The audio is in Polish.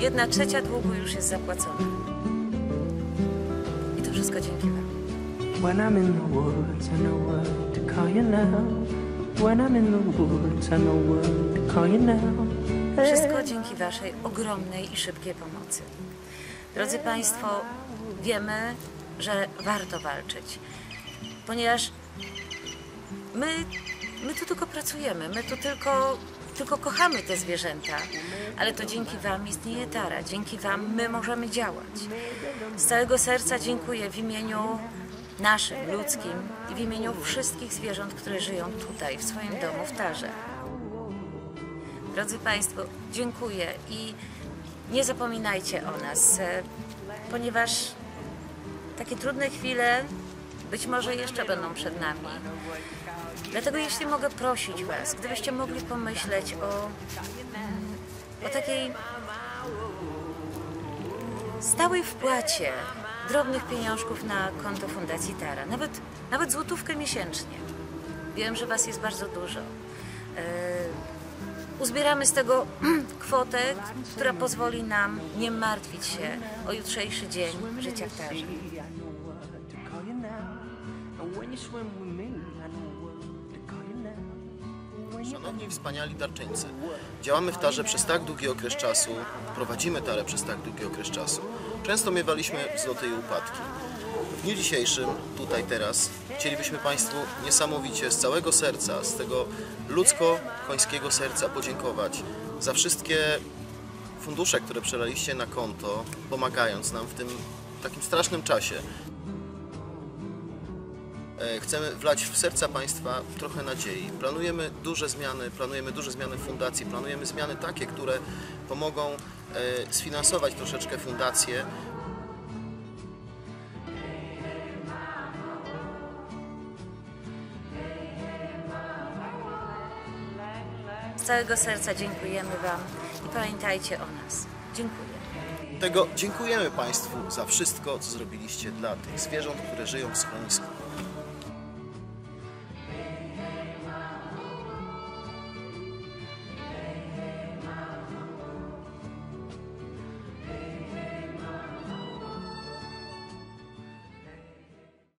Jedna trzecia długu już jest zapłacona. I to wszystko dzięki Wam. When I'm in the woods, I know what to call you now. When I'm in the woods, I know what to call you now. Wszystko dzięki Waszej ogromnej i szybkiej pomocy. Drodzy Państwo, wiemy, że warto walczyć, ponieważ my, my tu tylko pracujemy, my tu tylko, tylko kochamy te zwierzęta, ale to dzięki Wam istnieje Tara, dzięki Wam my możemy działać. Z całego serca dziękuję w imieniu naszym, ludzkim i w imieniu wszystkich zwierząt, które żyją tutaj, w swoim domu, w Tarze. Drodzy Państwo, dziękuję i nie zapominajcie o nas, e, ponieważ takie trudne chwile być może jeszcze będą przed nami. Dlatego jeśli mogę prosić Was, gdybyście mogli pomyśleć o, o takiej stałej wpłacie drobnych pieniążków na konto Fundacji Tara, nawet, nawet złotówkę miesięcznie. Wiem, że Was jest bardzo dużo. E, uzbieramy z tego kwotę, która pozwoli nam nie martwić się o jutrzejszy dzień życia w Tarze. Call you now. And when you swim with me, I know what to call you now. Szanowni wspaniali darczyńcy, działamy w Tarze przez tak długi okres czasu, prowadzimy Tarę przez tak długi okres czasu. Często miewaliśmy wzloty i upadki. W dniu dzisiejszym, tutaj teraz, chcielibyśmy Państwu niesamowicie z całego serca, z tego ludzko-końskiego serca podziękować za wszystkie fundusze, które przelaliście na konto, pomagając nam w tym takim strasznym czasie. E, Chcemy wlać w serca Państwa trochę nadziei. Planujemy duże zmiany, planujemy duże zmiany w fundacji, planujemy zmiany takie, które pomogą e, sfinansować troszeczkę fundację. Z całego serca dziękujemy Wam i pamiętajcie o nas. Dziękuję. Tego dziękujemy Państwu za wszystko, co zrobiliście dla tych zwierząt, które żyją w schronisku.